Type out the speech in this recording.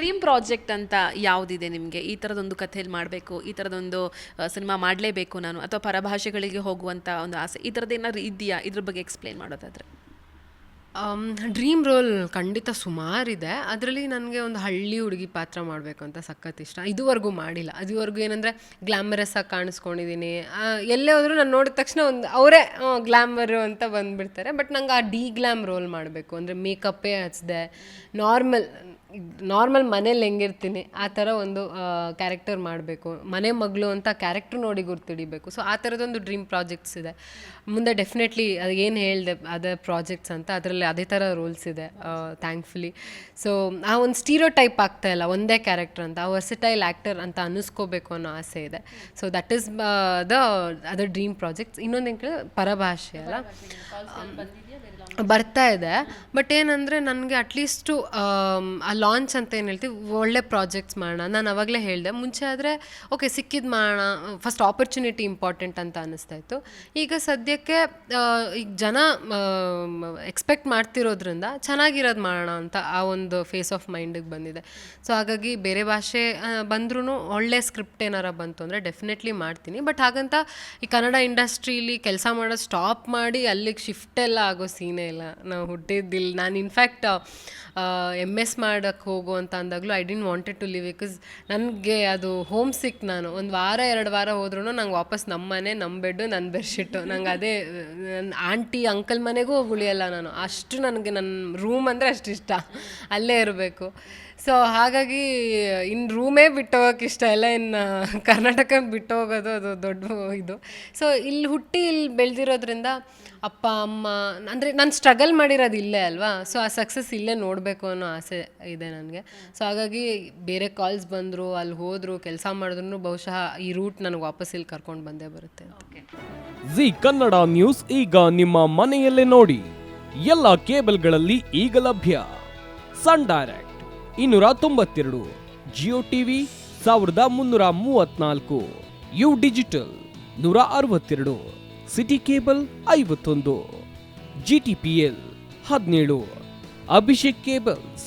Dream project ಅಂತ ಯಾವುದಿದೆ ನಿಮಗೆ? ಈ ಥರದೊಂದು ಕಥೆಯಲ್ಲಿ ಮಾಡಬೇಕು, ಈ ಥರದೊಂದು ಸಿನಿಮಾ ಮಾಡಲೇಬೇಕು ನಾನು, ಅಥವಾ ಪರಭಾಷೆಗಳಿಗೆ ಹೋಗುವಂಥ ಒಂದು ಆಸೆ, ಈ ಥರದ್ದು ಏನಾದ್ರು ಇದೆಯಾ? ಇದ್ರ ಬಗ್ಗೆ ಎಕ್ಸ್ಪ್ಲೇನ್ ಮಾಡೋದಾದ್ರೆ. ಡ್ರೀಮ್ ರೋಲ್ ಖಂಡಿತ ಸುಮಾರಿದೆ. ಅದರಲ್ಲಿ ನನಗೆ ಒಂದು ಹಳ್ಳಿ ಹುಡುಗಿ ಪಾತ್ರ ಮಾಡಬೇಕು ಅಂತ ಸಖತ್ ಇಷ್ಟ. ಇದುವರೆಗೂ ಮಾಡಿಲ್ಲ. ಅದುವರೆಗೂ ಏನಂದರೆ ಗ್ಲಾಮರಸ್ ಆಗಿ ಕಾಣಿಸ್ಕೊಂಡಿದ್ದೀನಿ ಎಲ್ಲೇ ಹೋದರೂ ನಾನು ನೋಡಿದ ತಕ್ಷಣ ಒಂದು, ಅವರೇ ಗ್ಲಾಮರು ಅಂತ ಬಂದುಬಿಡ್ತಾರೆ. ಬಟ್ ನಂಗೆ ಆ ಡಿ ಗ್ಲಾಮ್ ರೋಲ್ ಮಾಡಬೇಕು. ಅಂದರೆ ಮೇಕಪ್ಪೇ ಹಚ್ಚಿದೆ ನಾರ್ಮಲ್ ನಾರ್ಮಲ್ ಮನೇಲಿ ಹೆಂಗಿರ್ತೀನಿ ಆ ಥರ ಒಂದು ಕ್ಯಾರೆಕ್ಟರ್ ಮಾಡಬೇಕು. ಮನೆ ಮಗಳು ಅಂತ ಕ್ಯಾರೆಕ್ಟರ್ ನೋಡಿ ಗುರ್ತಿಡಿಬೇಕು. ಸೊ ಆ ಥರದೊಂದು ಡ್ರೀಮ್ ಪ್ರಾಜೆಕ್ಟ್ಸ್ ಇದೆ. ಮುಂದೆ ಡೆಫಿನೆಟ್ಲಿ ಅದು ಏನು ಹೇಳಿದೆ ಅದೇ ಪ್ರಾಜೆಕ್ಟ್ಸ್ ಅಂತ ಅದರಲ್ಲಿ ಅದೇ ಥರ ರೋಲ್ಸ್ ಇದೆ ಥ್ಯಾಂಕ್ಫುಲಿ ಸೊ ಆ ಒಂದು ಸ್ಟೀರೋ ಟೈಪ್ ಆಗ್ತಾ ಇಲ್ಲ ಒಂದೇ ಕ್ಯಾರೆಕ್ಟರ್ ಅಂತ ಆ ವರ್ಸಿಟೈಲ್ ಆ್ಯಕ್ಟರ್ ಅಂತ ಅನ್ನಿಸ್ಕೋಬೇಕು ಅನ್ನೋ ಆಸೆ ಇದೆ. So that is the other dream projects ಇನ್ನೊಂದು ಏನು ಕೇಳಿದ್ರೆ ಪರಭಾಷೆ ಅಲ್ಲ? ಬರ್ತಾ ಇದೆ. ಬಟ್ ಏನಂದರೆ ನನಗೆ ಅಟ್ಲೀಸ್ಟು ಆ ಲಾಂಚ್ ಅಂತ ಏನು ಹೇಳ್ತೀವಿ, ಒಳ್ಳೆ ಪ್ರಾಜೆಕ್ಟ್ಸ್ ಮಾಡೋಣ. ನಾನು ಅವಾಗಲೇ ಹೇಳಿದೆ, ಮುಂಚೆ ಆದರೆ, ಓಕೆ ಸಿಕ್ಕಿದ್ದು ಮಾಡೋಣ ಫಸ್ಟ್ ಆಪರ್ಚುನಿಟಿ ಇಂಪಾರ್ಟೆಂಟ್ ಅಂತ ಅನ್ನಿಸ್ತಾ ಇತ್ತು. ಈಗ ಸದ್ಯಕ್ಕೆ ಈಗ ಜನ ಎಕ್ಸ್ಪೆಕ್ಟ್ ಮಾಡ್ತಿರೋದ್ರಿಂದ ಚೆನ್ನಾಗಿರೋದು ಮಾಡೋಣ ಅಂತ ಆ ಒಂದು ಫೇಸ್ ಆಫ್ ಮೈಂಡಿಗೆ ಬಂದಿದೆ. ಸೊ ಹಾಗಾಗಿ ಬೇರೆ ಭಾಷೆ ಬಂದ್ರೂ ಒಳ್ಳೆ ಸ್ಕ್ರಿಪ್ಟ್ ಏನಾರ ಬಂತು ಅಂದರೆ ಡೆಫಿನೆಟ್ಲಿ ಮಾಡ್ತೀನಿ. ಬಟ್ ಹಾಗಂತ ಈ ಕನ್ನಡ ಇಂಡಸ್ಟ್ರೀಲಿ ಕೆಲಸ ಮಾಡೋದು ಸ್ಟಾಪ್ ಮಾಡಿ ಅಲ್ಲಿಗೆ ಶಿಫ್ಟ್ ಎಲ್ಲ ಆಗೋ ಸೀನೇ ಇಲ್ಲ. ನಾವು ಹುಟ್ಟಿದ್ದಿಲ್ಲ ನಾನು ಇನ್ಫ್ಯಾಕ್ಟ್ ಎಂ ಎಸ್ ಮಾಡೋಕ್ಕೆ ಹೋಗು ಅಂತ ಅಂದಾಗಲೂ I didn't wanted to leave because ನನಗೆ ಅದು ಹೋಮ್ ಸಿಕ್ ನಾನು. ಒಂದು ವಾರ, ಎರಡು ವಾರ ಹೋದ್ರೂ ನಂಗೆ ವಾಪಸ್ ನಮ್ಮ ಮನೆ ನಮ್ಮ ಬೆಡ್ಡು ನನ್ನ ಬೆಡ್ಶೀಟು ನಂಗೆ ಅದೇ ನನ್ನ ಆಂಟಿ ಅಂಕಲ್ ಮನೆಗೂ ಹೋಗಿ ಉಳಿಯಲ್ಲ ನಾನು. ಅಷ್ಟು ನನಗೆ ನನ್ನ ರೂಮ್ ಅಂದರೆ ಅಷ್ಟು ಇಷ್ಟ. ಅಲ್ಲೇ ಇರಬೇಕು. ಸೊ ಹಾಗಾಗಿ ಇನ್ನು ರೂಮೇ ಬಿಟ್ಟು ಹೋಗೋಕೆ ಇಷ್ಟ ಇಲ್ಲ. ಇನ್ನು ಕರ್ನಾಟಕ ಬಿಟ್ಟು ಹೋಗೋದು ಅದು ದೊಡ್ಡ ಇದು. ಸೊ ಇಲ್ಲಿ ಹುಟ್ಟಿ ಇಲ್ಲಿ ಬೆಳೆದಿರೋದ್ರಿಂದ ಅಪ್ಪ, ಅಮ್ಮ, ಅಂದರೆ ನಾನು ಸ್ಟ್ರಗಲ್ ಮಾಡಿರೋದು ಇಲ್ಲೇ ಅಲ್ವಾ? ಸೊ ಆ ಸಕ್ಸಸ್ ಇಲ್ಲೇ ನೋಡಬೇಕು ಅನ್ನೋ ಆಸೆ ಇದೆ. ನನಗೆ. ಸೊ ಹಾಗಾಗಿ ಬೇರೆ ಕಾಲ್ಸ್ ಬಂದರು ಅಲ್ಲಿ ಹೋದರು ಕೆಲಸ ಮಾಡಿದ್ರು ಬಹುಶಃ ಈ ರೂಟ್ ನನಗೆ ವಾಪಸ್ ಇಲ್ಲಿ ಕರ್ಕೊಂಡು ಬಂದೇ ಬರುತ್ತೆ. ಅಂತ ಜಿ ಕನ್ನಡ ನ್ಯೂಸ್ ಈಗ ನಿಮ್ಮ ಮನೆಯಲ್ಲೇ ನೋಡಿ. ಎಲ್ಲ ಕೇಬಲ್ಗಳಲ್ಲಿ ಈಗ ಲಭ್ಯ. ಸನ್ ಡೈರೆಕ್ಟ್ ಇನ್ನೂರ ತೊಂಬತ್ತೆರಡು ಜಿಯೋ ಟಿವಿ ಸಾವಿರದ ಮುನ್ನೂರ ಮೂವತ್ನಾಲ್ಕು ಯು ಡಿಜಿಟಲ್ ನೂರ ಅರವತ್ತೆರಡು ಸಿಟಿ ಕೇಬಲ್ ಐವತ್ತೊಂದು ಜಿ ಟಿ ಪಿ ಎಲ್ ಹದಿನೇಳು ಅಭಿಷೇಕ್ ಕೇಬಲ್ಸ್